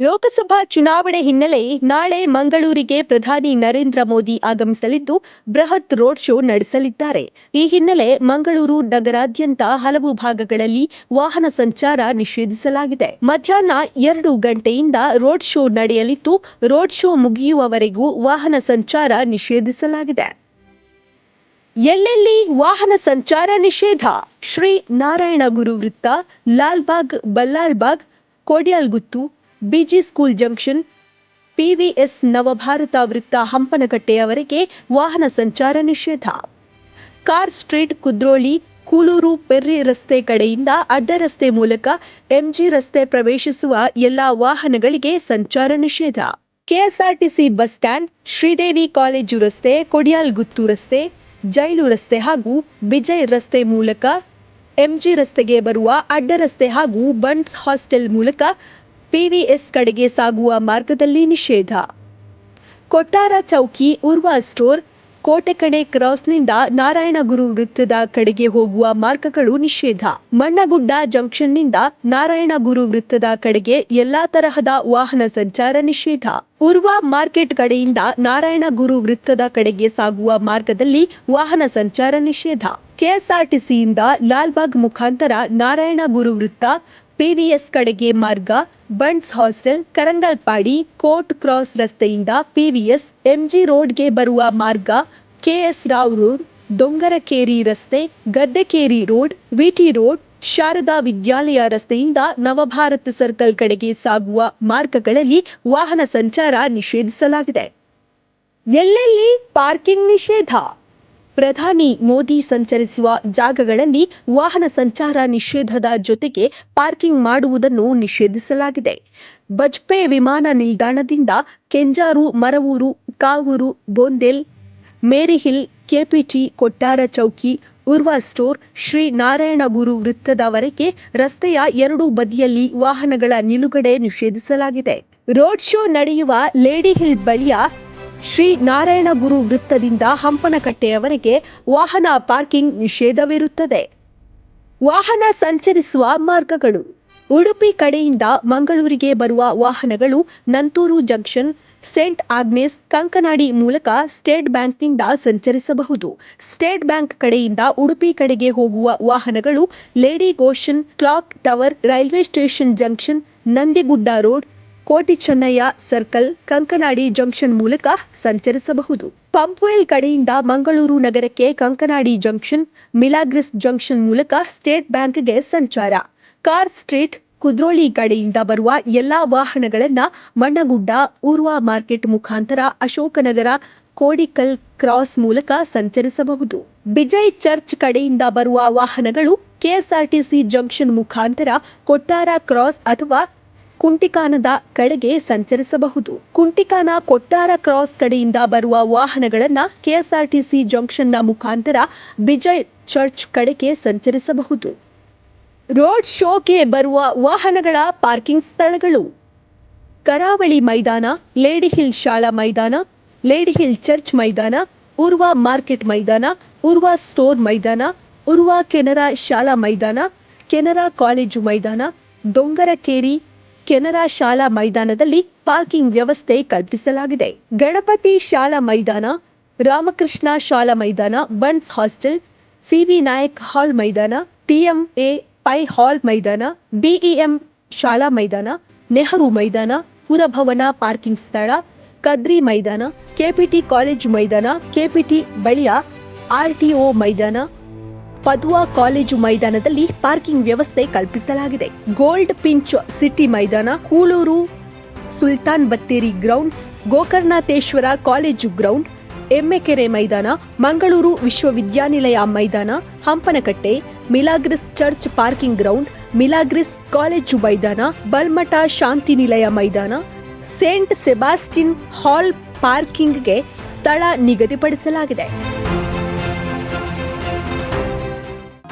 ಲೋಕಸಭಾ ಚುನಾವಣೆ ಹಿನ್ನೆಲೆ ನಾಳೆ ಮಂಗಳೂರಿಗೆ ಪ್ರಧಾನಿ ನರೇಂದ್ರ ಮೋದಿ ಆಗಮಿಸಲಿದ್ದು ಬೃಹತ್ ರೋಡ್ ಶೋ ನಡೆಸಲಿದ್ದಾರೆ. ಈ ಹಿನ್ನೆಲೆ ಮಂಗಳೂರು ನಗರಾದ್ಯಂತ ಹಲವು ಭಾಗಗಳಲ್ಲಿ ವಾಹನ ಸಂಚಾರ ನಿಷೇಧಿಸಲಾಗಿದೆ. ಮಧ್ಯಾಹ್ನ ಎರಡು ಗಂಟೆಯಿಂದ ರೋಡ್ ಶೋ ನಡೆಯಲಿದ್ದು, ರೋಡ್ ಶೋ ಮುಗಿಯುವವರೆಗೂ ವಾಹನ ಸಂಚಾರ ನಿಷೇಧಿಸಲಾಗಿದೆ. ಎಲ್ಲೆಲ್ಲಿ ವಾಹನ ಸಂಚಾರ ನಿಷೇಧ? ಶ್ರೀ ನಾರಾಯಣ ಗುರು ವೃತ್ತ, Lalbagh Ballalbagh Kodialguttu BG school junction, PVS Navabharat ವೃತ್ತ ಹಂಪನಕಟ್ಟೆಯವರೆಗೆ ವಾಹನ ಸಂಚಾರ ನಿಷೇಧ. Car street Kudroli, Kuloor ferry ರಸ್ತೆ ಕಡೆಯಿಂದ ಅಡ್ಡ ರಸ್ತೆ ಮೂಲಕ ಎಂಜಿ ರಸ್ತೆ ಪ್ರವೇಶಿಸುವ ಎಲ್ಲಾ ವಾಹನಗಳಿಗೆ ಸಂಚಾರ ನಿಷೇಧ. KSRTC bus stand, Shridevi college ರಸ್ತೆ, ಕೊಡಿಯಾಲ್ಗುತ್ತು ರಸ್ತೆ, ಜೈಲು ರಸ್ತೆ ಹಾಗೂ ವಿಜಯ್ ರಸ್ತೆ ಮೂಲಕ ಎಂಜಿ ರಸ್ತೆಗೆ ಬರುವ ಅಡ್ಡ ರಸ್ತೆ ಹಾಗೂ ಬಂಟ್ಸ್ ಹಾಸ್ಟೆಲ್ ಮೂಲಕ ಪಿವಿಎಸ್ ಕಡೆಗೆ ಸಾಗುವ ಮಾರ್ಗದಲ್ಲಿ ನಿಷೇಧ. ಕೊಟ್ಟಾರ ಚೌಕಿ ಉರ್ವಾ ಸ್ಟೋರ್ ಕೋಟೆಕಡೆ ಕ್ರಾಸ್ನಿಂದ ನಾರಾಯಣಗುರು ವೃತ್ತದ ಕಡೆಗೆ ಹೋಗುವ ಮಾರ್ಗಗಳು ನಿಷೇಧ. ಮಣ್ಣಗುಡ್ಡ ಜಂಕ್ಷನ್ನಿಂದ ನಾರಾಯಣಗುರು ವೃತ್ತದ ಕಡೆಗೆ ಎಲ್ಲಾ ತರಹದ ವಾಹನ ಸಂಚಾರ ನಿಷೇಧ. ಉರ್ವಾ ಮಾರ್ಕೆಟ್ ಕಡೆಯಿಂದ ನಾರಾಯಣಗುರು ವೃತ್ತದ ಕಡೆಗೆ ಸಾಗುವ ಮಾರ್ಗದಲ್ಲಿ ವಾಹನ ಸಂಚಾರ ನಿಷೇಧ. ಕೆಎಸ್ಆರ್ಟಿಸಿಯಿಂದ ಲಾಲ್ಬಾಗ್ ಮುಖಾಂತರ ನಾರಾಯಣಗುರು ವೃತ್ತ ಪಿವಿಎಸ್ ಕಡೆಗೆ ಮಾರ್ಗ Bunts hostel Karangalpadi court cross ರಸ್ತೆಯಿಂದ ಪಿವಿಎಸ್ ಎಂಜಿ ರೋಡ್ಗೆ ಬರುವ ಮಾರ್ಗ ಕೆಎಸ್ ರಾವ್ ರೋಡ್, ದೊಂಗರಕೇರಿ ರಸ್ತೆ, Gaddekeri road VT road, Sharada Vidyalaya ರಸ್ತೆಯಿಂದ ನವಭಾರತ್ ಸರ್ಕಲ್ ಕಡೆಗೆ ಸಾಗುವ ಮಾರ್ಗಗಳಲ್ಲಿ ವಾಹನ ಸಂಚಾರ ನಿಷೇಧಿಸಲಾಗಿದೆ. ಎಲ್ಲೆಲ್ಲಿ ಪಾರ್ಕಿಂಗ್ ನಿಷೇಧ? ಪ್ರಧಾನಿ ಮೋದಿ ಸಂಚರಿಸುವ ಜಾಗಗಳಲ್ಲಿ ವಾಹನ ಸಂಚಾರ ನಿಷೇಧದ ಜೊತೆಗೆ ಪಾರ್ಕಿಂಗ್ ಮಾಡುವುದನ್ನು ನಿಷೇಧಿಸಲಾಗಿದೆ. ಬಜ್ಪೆ ವಿಮಾನ ನಿಲ್ದಾಣದಿಂದ Kenjar, Maravoor, Kavoor, Bondel, Maryhill, KPT, Kottara Chowki, Urwa store, Shri Narayanaguru ವೃತ್ತದವರೆಗೆ ರಸ್ತೆಯ ಎರಡೂ ಬದಿಯಲ್ಲಿ ವಾಹನಗಳ ನಿಲುಗಡೆ ನಿಷೇಧಿಸಲಾಗಿದೆ. ರೋಡ್ ಶೋ ನಡೆಯುವ ಲೇಡಿ ಹಿಲ್ ಬಳಿಯ ಶ್ರೀ ನಾರಾಯಣ ಗುರು ವೃತ್ತದಿಂದ ಹಂಪನಕಟ್ಟೆಯವರೆಗೆ ವಾಹನ ಪಾರ್ಕಿಂಗ್ ನಿಷೇಧವಿರುತ್ತದೆ. ವಾಹನ ಸಂಚರಿಸುವ ಮಾರ್ಗಗಳು. ಉಡುಪಿ ಕಡೆಯಿಂದ ಮಂಗಳೂರಿಗೆ ಬರುವ ವಾಹನಗಳು Nanthoor junction, saint Agnes, Kankanady ಮೂಲಕ ಸ್ಟೇಟ್ ಬ್ಯಾಂಕ್ನಿಂದ ಸಂಚರಿಸಬಹುದು. ಸ್ಟೇಟ್ ಬ್ಯಾಂಕ್ ಕಡೆಯಿಂದ ಉಡುಪಿ ಕಡೆಗೆ ಹೋಗುವ ವಾಹನಗಳು lady Goschen clock tower, railway station junction, Nandigudda road Koti Chennaiah circle Kankanadi junction ಮೂಲಕ ಸಂಚರಿಸಬಹುದು. ಪಂಪ್ವೆಲ್ ಕಡೆಯಿಂದ ಮಂಗಳೂರು ನಗರಕ್ಕೆ ಕಂಕನಾಡಿ ಜಂಕ್ಷನ್, ಮಿಲಾಗ್ರಿಸ್ ಜಂಕ್ಷನ್ ಮೂಲಕ ಸ್ಟೇಟ್ ಬ್ಯಾಂಕ್ಗೆ ಸಂಚಾರ. ಕಾರ್ ಸ್ಟ್ರೀಟ್, ಕುದ್ರೋಳಿ ಕಡೆಯಿಂದ ಬರುವ ಎಲ್ಲಾ ವಾಹನಗಳನ್ನ ಮಣ್ಣಗುಡ್ಡ, ಊರ್ವಾ ಮಾರ್ಕೆಟ್ ಮುಖಾಂತರ ಅಶೋಕನಗರ ಕೋಡಿಕಲ್ ಕ್ರಾಸ್ ಮೂಲಕ ಸಂಚರಿಸಬಹುದು. ಬಿಜಯ್ ಚರ್ಚ್ ಕಡೆಯಿಂದ ಬರುವ ವಾಹನಗಳು ಕೆಎಸ್ಆರ್ಟಿಸಿ ಜಂಕ್ಷನ್ ಮುಖಾಂತರ ಕೊಟ್ಟಾರ ಕ್ರಾಸ್ ಅಥವಾ ಕುಂಟಿಕಾನದ ಕಡೆಗೆ ಸಂಚರಿಸಬಹುದು. ಕುಂಟಿಕಾನ ಕೊಟ್ಟಾರ ಕ್ರಾಸ್ ಕಡೆಯಿಂದ ಬರುವ ವಾಹನಗಳನ್ನು ಕೆಎಸ್ಆರ್ಟಿಸಿ ಜಂಕ್ಷನ್ನ ಮುಖಾಂತರ ಬಿಜಯ್ ಚರ್ಚ್ ಕಡೆಗೆ ಸಂಚರಿಸಬಹುದು. ರೋಡ್ ಶೋಗೆ ಬರುವ ವಾಹನಗಳ ಪಾರ್ಕಿಂಗ್ ಸ್ಥಳಗಳು. ಕರಾವಳಿ ಮೈದಾನ, ಲೇಡಿ ಹಿಲ್ ಶಾಲಾ ಮೈದಾನ, ಲೇಡಿ ಹಿಲ್ ಚರ್ಚ್ ಮೈದಾನ, ಉರ್ವ ಮಾರ್ಕೆಟ್ ಮೈದಾನ, ಉರ್ವ ಸ್ಟೋರ್ ಮೈದಾನ, ಉರ್ವ ಕೆನರಾ ಶಾಲಾ ಮೈದಾನ, ಕೆನರಾ ಕಾಲೇಜು ಮೈದಾನ ದೊಂಗರಕೇರಿ ಕೆನರಾ ಶಾಲಾ ಮೈದಾನದಲ್ಲಿ ಪಾರ್ಕಿಂಗ್ ವ್ಯವಸ್ಥೆ ಕಲ್ಪಿಸಲಾಗಿದೆ. ಗಣಪತಿ ಶಾಲಾ ಮೈದಾನ, ರಾಮಕೃಷ್ಣ ಶಾಲಾ ಮೈದಾನ, Bunts hostel CV Nayak hall ಮೈದಾನ ಟಿಎಂಎ ಪೈ ಹಾಲ್ ಮೈದಾನ ಬಿಇಎಂ ಶಾಲಾ ಮೈದಾನ, ನೆಹರು ಮೈದಾನ, ಪುರಭವನ ಪಾರ್ಕಿಂಗ್ ಸ್ಥಳ, ಕದ್ರಿ ಮೈದಾನ ಕೆಪಿಟಿ ಕಾಲೇಜು ಮೈದಾನ ಕೆಪಿಟಿ ಬಳಿಯ ಆರ್ಟಿಒ ಮೈದಾನ ಪದುವಾ ಕಾಲೇಜು ಮೈದಾನದಲ್ಲಿ ಪಾರ್ಕಿಂಗ್ ವ್ಯವಸ್ಥೆ ಕಲ್ಪಿಸಲಾಗಿದೆ. ಗೋಲ್ಡ್ ಪಿಂಚ್ ಸಿಟಿ ಮೈದಾನ, Kuloor, Sultan battery grounds Gokarnatheshwara college ground, Emmekere ಮೈದಾನ, ಮಂಗಳೂರು ವಿಶ್ವವಿದ್ಯಾನಿಲಯ ಮೈದಾನ, Hampankatta, Milagres church parking ground, Milagres college ಮೈದಾನ, ಬಲ್ಮಠ ಶಾಂತಿ ನಿಲಯ ಮೈದಾನ, ಸೇಂಟ್ ಸೆಬಾಸ್ಟಿನ್ ಹಾಲ್ ಪಾರ್ಕಿಂಗ್ಗೆ ಸ್ಥಳ ನಿಗದಿಪಡಿಸಲಾಗಿದೆ.